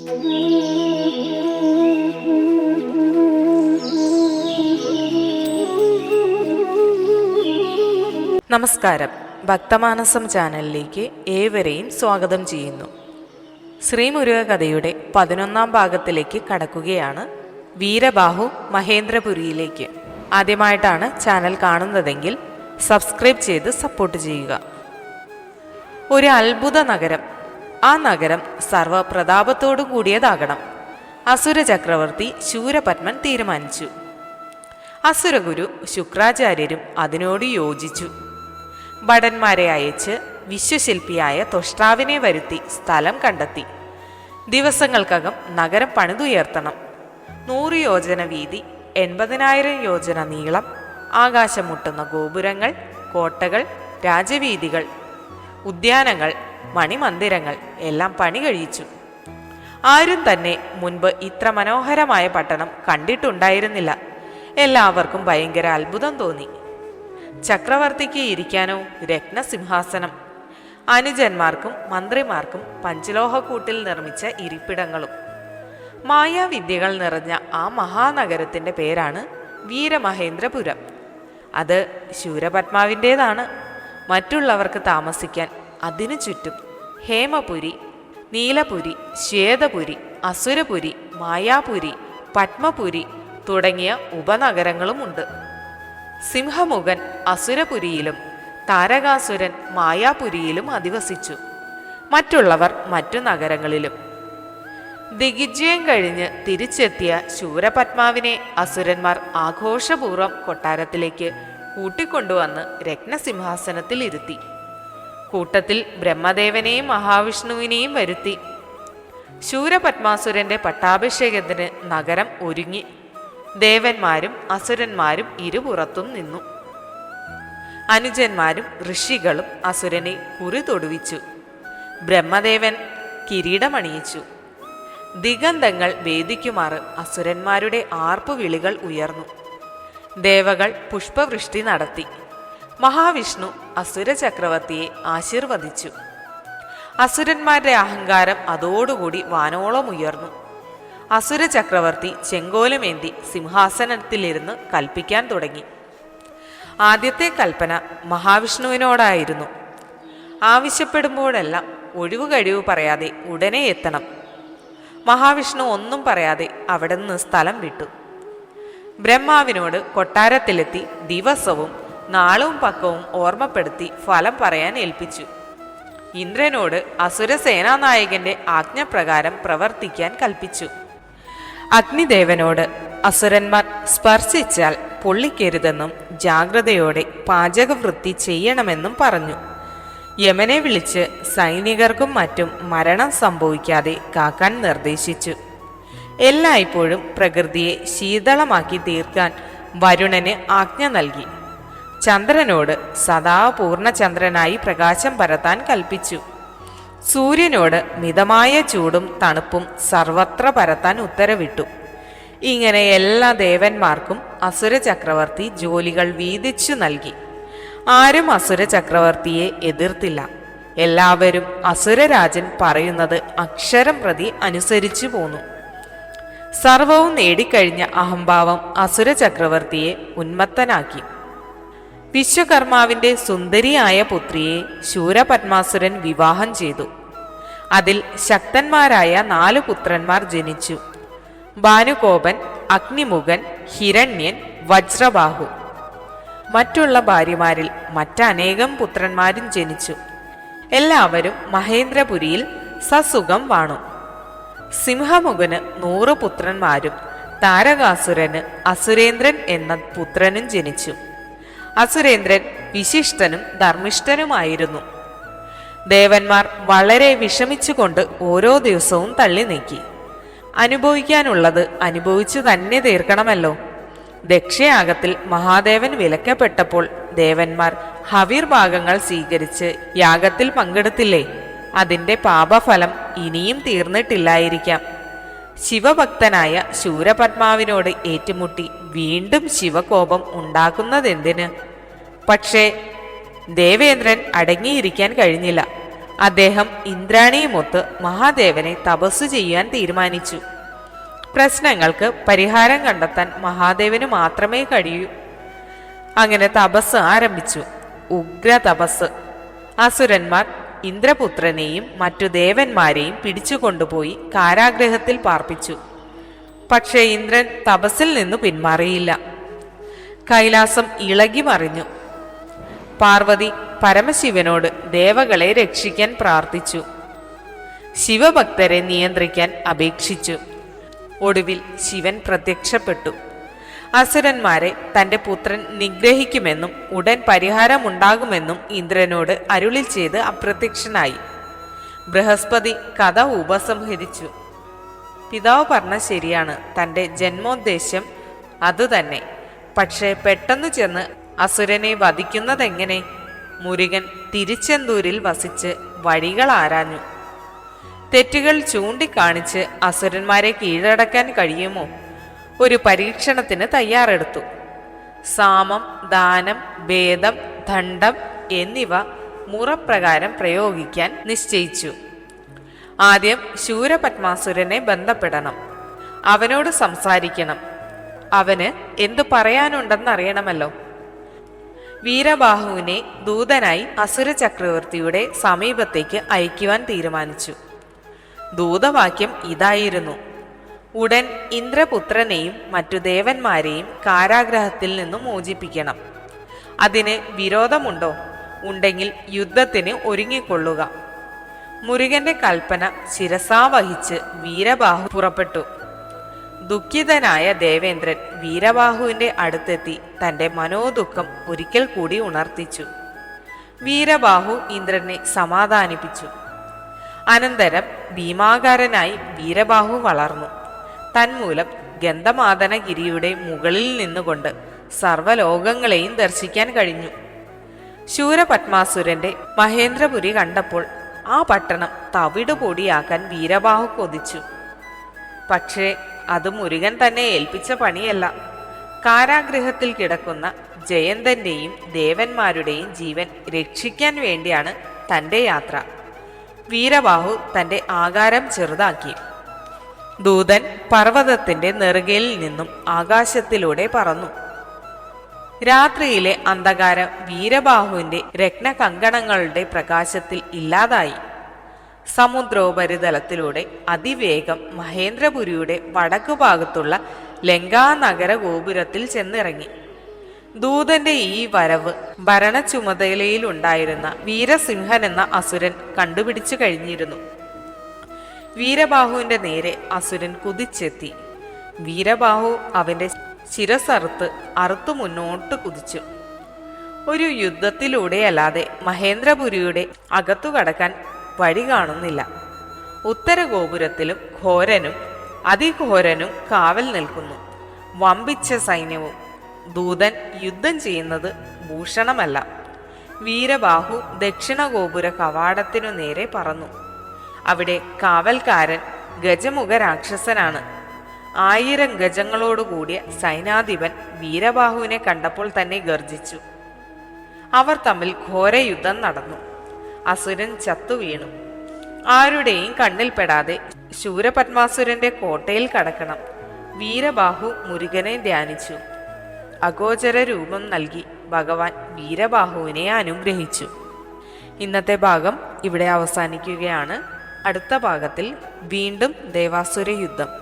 നമസ്കാരം. ഭക്തമാനസം ചാനലിലേക്ക് ഏവരെയും സ്വാഗതം ചെയ്യുന്നു. ശ്രീമുരുക കഥയുടെ പതിനൊന്നാം ഭാഗത്തിലേക്ക് കടക്കുകയാണ് വീരബാഹു മഹേന്ദ്രപുരിയിലേക്ക്. ആദ്യമായിട്ടാണ് ചാനൽ കാണുന്നതെങ്കിൽ സബ്സ്ക്രൈബ് ചെയ്ത് സപ്പോർട്ട് ചെയ്യുക. ഒരു അത്ഭുത നഗരം ആ നഗരം സർവപ്രതാപത്തോടു കൂടിയതാകണം. അസുര ചക്രവർത്തി ശൂരപത്മൻ തീരുമാനിച്ചു. അസുരഗുരു ശുക്രാചാര്യരും അതിനോട് യോജിച്ചു. ഭടന്മാരെ അയച്ച് വിശ്വശില്പിയായ തൊഷ്ടാവിനെ വരുത്തി സ്ഥലം കണ്ടെത്തി. ദിവസങ്ങൾക്കകം നഗരം പണിതുയർത്തണം. നൂറ് യോജന വീതി എൺപതിനായിരം യോജന നീളം ആകാശം മുട്ടുന്ന ഗോപുരങ്ങൾ കോട്ടകൾ രാജവീതികൾ ഉദ്യാനങ്ങൾ മണിമന്ദിരങ്ങൾ എല്ലാം പണി കഴിച്ചു ആരും തന്നെ മുൻപ് ഇത്ര മനോഹരമായ പട്ടണം കണ്ടിട്ടുണ്ടായിരുന്നില്ല. എല്ലാവർക്കും ഭയങ്കര അത്ഭുതം തോന്നി. ചക്രവർത്തിക്ക് ഇരിക്കാനോ രത്നസിംഹാസനം. അനുജന്മാർക്കും മന്ത്രിമാർക്കും പഞ്ചലോഹക്കൂട്ടിൽ നിർമ്മിച്ച ഇരിപ്പിടങ്ങളും. മായാവിദ്യകൾ നിറഞ്ഞ ആ മഹാനഗരത്തിന്റെ പേരാണ് വീരമഹേന്ദ്രപുരം. അത് ശൂരപത്മാവിന്റേതാണ്. മറ്റുള്ളവർക്ക് താമസിക്കാൻ അതിനു ചുറ്റും ഹേമപുരി നീലപുരി ശ്വേതപുരി അസുരപുരി മായാപുരി പത്മപുരി തുടങ്ങിയ ഉപനഗരങ്ങളുമുണ്ട്. സിംഹമുഖൻ അസുരപുരിയിലും താരകാസുരൻ മായാപുരിയിലും അധിവസിച്ചു. മറ്റുള്ളവർ മറ്റു നഗരങ്ങളിലും. ദിഗ്വിജയം കഴിഞ്ഞ് തിരിച്ചെത്തിയ ശൂരപത്മാവിനെ അസുരന്മാർ ആഘോഷപൂർവം കൊട്ടാരത്തിലേക്ക് കൂട്ടിക്കൊണ്ടുവന്ന് രത്നസിംഹാസനത്തിൽ ഇരുത്തി കൂട്ടത്തിൽ ബ്രഹ്മദേവനെയും മഹാവിഷ്ണുവിനെയും വരുത്തി. ശൂരപത്മാസുരന്റെ പട്ടാഭിഷേകത്തിന് നഗരം ഒരുങ്ങി. ദേവന്മാരും അസുരന്മാരും ഇരുപുറത്തും നിന്നു. അനുജന്മാരും ഋഷികളും അസുരനെ കുറി തൊടുവിച്ചു ബ്രഹ്മദേവൻ കിരീടമണിയിച്ചു. ദിഗന്ധങ്ങൾ വേദിക്കുമാറ് അസുരന്മാരുടെ ആർപ്പുവിളികൾ ഉയർന്നു. ദേവകൾ പുഷ്പവൃഷ്ടി നടത്തി. മഹാവിഷ്ണു അസുര ചക്രവർത്തിയെ ആശീർവദിച്ചു. അസുരന്മാരുടെ അഹങ്കാരം അതോടുകൂടി വാനോളം ഉയർന്നു. അസുര ചക്രവർത്തി ചെങ്കോലുമേന്തി സിംഹാസനത്തിലിരുന്ന് കൽപ്പിക്കാൻ തുടങ്ങി. ആദ്യത്തെ കൽപ്പന മഹാവിഷ്ണുവിനോടായിരുന്നു. ആവശ്യപ്പെടുമ്പോഴെല്ലാം ഒഴിവു കഴിവ് പറയാതെ ഉടനെ എത്തണം. മഹാവിഷ്ണു ഒന്നും പറയാതെ അവിടെ നിന്ന് സ്ഥലം വിട്ടു. ബ്രഹ്മാവിനോട് കൊട്ടാരത്തിലെത്തി ദിവസവും നാളും പക്കവും ഓർമ്മപ്പെടുത്തി ഫലം പറയാൻ ഏൽപ്പിച്ചു. ഇന്ദ്രനോട് അസുര സേനാനായകന്റെ ആജ്ഞപ്രകാരം പ്രവർത്തിക്കാൻ കൽപ്പിച്ചു. അഗ്നിദേവനോട് അസുരന്മാർ സ്പർശിച്ചാൽ പൊള്ളിക്കരുതെന്നും ജാഗ്രതയോടെ പാചകവൃത്തി ചെയ്യണമെന്നും പറഞ്ഞു. യമനെ വിളിച്ച് സൈനികർക്കും മറ്റും മരണം സംഭവിക്കാതെ കാക്കാൻ നിർദ്ദേശിച്ചു. എല്ലായ്പ്പോഴും പ്രകൃതിയെ ശീതളമാക്കി തീർക്കാൻ വരുണന് ആജ്ഞ നൽകി. ചന്ദ്രനോട് സദാ പൂർണചന്ദ്രനായി പ്രകാശം പരത്താൻ കൽപ്പിച്ചു. സൂര്യനോട് മിതമായ ചൂടും തണുപ്പും സർവത്ര പരത്താൻ ഉത്തരവിട്ടു. ഇങ്ങനെ എല്ലാ ദേവന്മാർക്കും അസുര ചക്രവർത്തി ജോലികൾ വീതിച്ചു നൽകി. ആരും അസുര ചക്രവർത്തിയെ എതിർത്തില്ല. എല്ലാവരും അസുരരാജൻ പറയുന്നത് അക്ഷരം പ്രതി അനുസരിച്ചു പോന്നു. സർവവും നേടിക്കഴിഞ്ഞ അഹംഭാവം അസുര ചക്രവർത്തിയെ ഉന്മത്തനാക്കി. വിശ്വകർമാവിന്റെ സുന്ദരിയായ പുത്രിയെ ശൂരപത്മാസുരൻ വിവാഹം ചെയ്തു. അതിൽ ശക്തന്മാരായ നാലു പുത്രന്മാർ ജനിച്ചു. ഭാനുകോപൻ അഗ്നിമുഖൻ ഹിരണ്യൻ വജ്രബാഹു. മറ്റുള്ള ഭാര്യമാരിൽ മറ്റനേകം പുത്രന്മാരും ജനിച്ചു. എല്ലാവരും മഹേന്ദ്രപുരിയിൽ സസുഖം വാണു. സിംഹമുഖന് നൂറ് പുത്രന്മാരും താരകാസുരന് അസുരേന്ദ്രൻ എന്ന പുത്രനും ജനിച്ചു. അസുരേന്ദ്രൻ വിശിഷ്ടനും ധർമ്മിഷ്ഠനുമായിരുന്നു. ദേവന്മാർ വളരെ വിഷമിച്ചുകൊണ്ട് ഓരോ ദിവസവും തള്ളി നീക്കി. അനുഭവിക്കാനുള്ളത് അനുഭവിച്ചു തന്നെ തീർക്കണമല്ലോ. ദക്ഷയാഗത്തിൽ മഹാദേവൻ വിലക്കപ്പെട്ടപ്പോൾ ദേവന്മാർ ഹവീർ ഭാഗങ്ങൾ സ്വീകരിച്ച് യാഗത്തിൽ പങ്കെടുത്തില്ലേ? അതിന്റെ പാപഫലം ഇനിയും തീർന്നിട്ടില്ലായിരിക്കാം. ശിവഭക്തനായ ശൂരപത്മാവിനോട് ഏറ്റുമുട്ടി വീണ്ടും ശിവകോപം ഉണ്ടാക്കുന്നതെന്തിന്? പക്ഷേ ദേവേന്ദ്രൻ അടങ്ങിയിരിക്കാൻ കഴിഞ്ഞില്ല. അദ്ദേഹം ഇന്ദ്രാണിയുമൊത്ത് മഹാദേവനെ തപസ്സു ചെയ്യാൻ തീരുമാനിച്ചു. പ്രശ്നങ്ങൾക്ക് പരിഹാരം കണ്ടെത്താൻ മഹാദേവന് മാത്രമേ കഴിയൂ. അങ്ങനെ തപസ് ആരംഭിച്ചു. ഉഗ്ര തപസ് അസുരന്മാർ ഇന്ദ്രപുത്രനെയും മറ്റു ദേവന്മാരെയും പിടിച്ചുകൊണ്ടുപോയി കാരാഗ്രഹത്തിൽ പാർപ്പിച്ചു. പക്ഷേ ഇന്ദ്രൻ തപസ്സിൽ നിന്നു പിന്മാറിയില്ല. കൈലാസം ഇളകി മറിഞ്ഞു. പാർവതി പരമശിവനോട് ദേവകളെ രക്ഷിക്കാൻ പ്രാർത്ഥിച്ചു. ശിവഭക്തരെ നിയന്ത്രിക്കാൻ അപേക്ഷിച്ചു. ഒടുവിൽ ശിവൻ പ്രത്യക്ഷപ്പെട്ടു. അസുരന്മാരെ തന്റെ പുത്രൻ നിഗ്രഹിക്കുമെന്നും ഉടൻ പരിഹാരമുണ്ടാകുമെന്നും ഇന്ദ്രനോട് അരുളിൽ ചെയ്ത് അപ്രത്യക്ഷനായി. ബൃഹസ്പതി കഥ ഉപസംഹരിച്ചു. പിതാവ് പറഞ്ഞ ശരിയാണ്. തന്റെ ജന്മോദ്ദേശ്യം അതുതന്നെ. പക്ഷേ പെട്ടെന്ന് ചെന്ന് അസുരനെ വധിക്കുന്നതെങ്ങനെ? മുരുകൻ തിരിച്ചെന്തൂരിൽ വസിച്ച് വഴികൾ ആരാഞ്ഞു. തെറ്റുകൾ ചൂണ്ടിക്കാണിച്ച് അസുരന്മാരെ കീഴടക്കാൻ കഴിയുമോ? ഒരു പരീക്ഷണത്തിന് തയ്യാറെടുത്തു. സാമം ദാനം ഭേദം ദണ്ഡം എന്നിവ മുറപ്രകാരം പ്രയോഗിക്കാൻ നിശ്ചയിച്ചു. ആദ്യം ശൂരപത്മാസുരനെ ബന്ധപ്പെടണം. അവനോട് സംസാരിക്കണം. അവന് എന്തു പറയാനുണ്ടെന്നറിയണമല്ലോ. വീരബാഹുവിനെ ദൂതനായി അസുര ചക്രവർത്തിയുടെ സമീപത്തേക്ക് അയക്കുവാൻ തീരുമാനിച്ചു. ദൂതവാക്യം ഇതായിരുന്നു. ഉടൻ ഇന്ദ്രപുത്രനെയും മറ്റു ദേവന്മാരെയും കാരാഗ്രഹത്തിൽ നിന്നും മോചിപ്പിക്കണം. അതിന് വിരോധമുണ്ടോ? ഉണ്ടെങ്കിൽ യുദ്ധത്തിന് ഒരുങ്ങിക്കൊള്ളുക. മുരുകന്റെ കൽപ്പന ശിരസാവഹിച്ച് വീരബാഹു പുറപ്പെട്ടു. ദുഃഖിതനായ ദേവേന്ദ്രൻ വീരബാഹുവിന്റെ അടുത്തെത്തി തന്റെ മനോദുഃഖം ഒരിക്കൽ കൂടി ഉണർത്തിച്ചു. വീരബാഹു ഇന്ദ്രനെ സമാധാനിപ്പിച്ചു. അനന്തരം ഭീമാകാരനായി വീരബാഹു വളർന്നു. തന്മൂലം ഗന്ധമാതനഗിരിയുടെ മുകളിൽ നിന്നുകൊണ്ട് സർവലോകങ്ങളെയും ദർശിക്കാൻ കഴിഞ്ഞു. ശൂരപത്മാസുരന്റെ മഹേന്ദ്രപുരി കണ്ടപ്പോൾ ആ പട്ടണം തവിടുപൊടിയാക്കാൻ വീരബാഹു കൊതിച്ചു. പക്ഷേ അത് മുരുകൻ തന്നെ ഏൽപ്പിച്ച പണിയല്ല. കാരാഗ്രഹത്തിൽ കിടക്കുന്ന ജയന്തന്റെയും ദേവന്മാരുടെയും ജീവൻ രക്ഷിക്കാൻ വേണ്ടിയാണ് തന്റെ യാത്ര. വീരബാഹു തന്റെ ആകാരം ചെറുതാക്കി. ദൂതൻ പർവതത്തിന്റെ നെറുകയിൽ നിന്നും ആകാശത്തിലൂടെ പറന്നു. രാത്രിയിലെ അന്ധകാരം വീരബാഹുവിന്റെ രത്നകങ്കണങ്ങളുടെ പ്രകാശത്തിൽ ഇല്ലാതായി. സമുദ്രോപരിതലത്തിലൂടെ അതിവേഗം മഹേന്ദ്രപുരിയുടെ വടക്കു ഭാഗത്തുള്ള ലങ്കാനഗര ഗോപുരത്തിൽ ചെന്നിറങ്ങി. ദൂതന്റെ ഈ വരവ് ഭരണ ചുമതലയിലുണ്ടായിരുന്ന വീരസിംഹൻ എന്ന അസുരൻ കണ്ടുപിടിച്ചു കഴിഞ്ഞിരുന്നു. വീരബാഹുവിന്റെ നേരെ അസുരൻ കുതിച്ചെത്തി. വീരബാഹു അവന്റെ ശിരസറുത്ത് അറുത്തു മുന്നോട്ട് കുതിച്ചു. ഒരു യുദ്ധത്തിലൂടെയല്ലാതെ മഹേന്ദ്രപുരിയുടെ അകത്തു കടക്കാൻ വഴി കാണുന്നില്ല. ഉത്തരഗോപുരത്തിലും ഘോരനും അതിഘോരനും കാവൽ നിൽക്കുന്നു. വമ്പിച്ച സൈന്യവും ദൂതൻ യുദ്ധം ചെയ്യുന്നത് ഭൂഷണമല്ല. വീരബാഹു ദക്ഷിണ ഗോപുര കവാടത്തിനു നേരെ പറന്നു. അവിടെ കാവൽക്കാരൻ ഗജമുഖ രാക്ഷസനാണ്. ആയിരം ഗജങ്ങളോടുകൂടിയ സൈനാധിപൻ വീരബാഹുവിനെ കണ്ടപ്പോൾ തന്നെ ഗർജിച്ചു അവർ തമ്മിൽ ഘോര യുദ്ധം നടന്നു. അസുരൻ ചത്തു വീണു. ആരുടെയും കണ്ണിൽപ്പെടാതെ ശൂരപത്മാസുരന്റെ കോട്ടയിൽ കടക്കണം. വീരബാഹു മുരുകനെ ധ്യാനിച്ചു. അഗോചര രൂപം നൽകി ഭഗവാൻ വീരബാഹുവിനെ അനുഗ്രഹിച്ചു. ഇന്നത്തെ ഭാഗം ഇവിടെ അവസാനിക്കുകയാണ്. അടുത്ത ഭാഗത്തിൽ വീണ്ടും ദേവാസുര യുദ്ധം.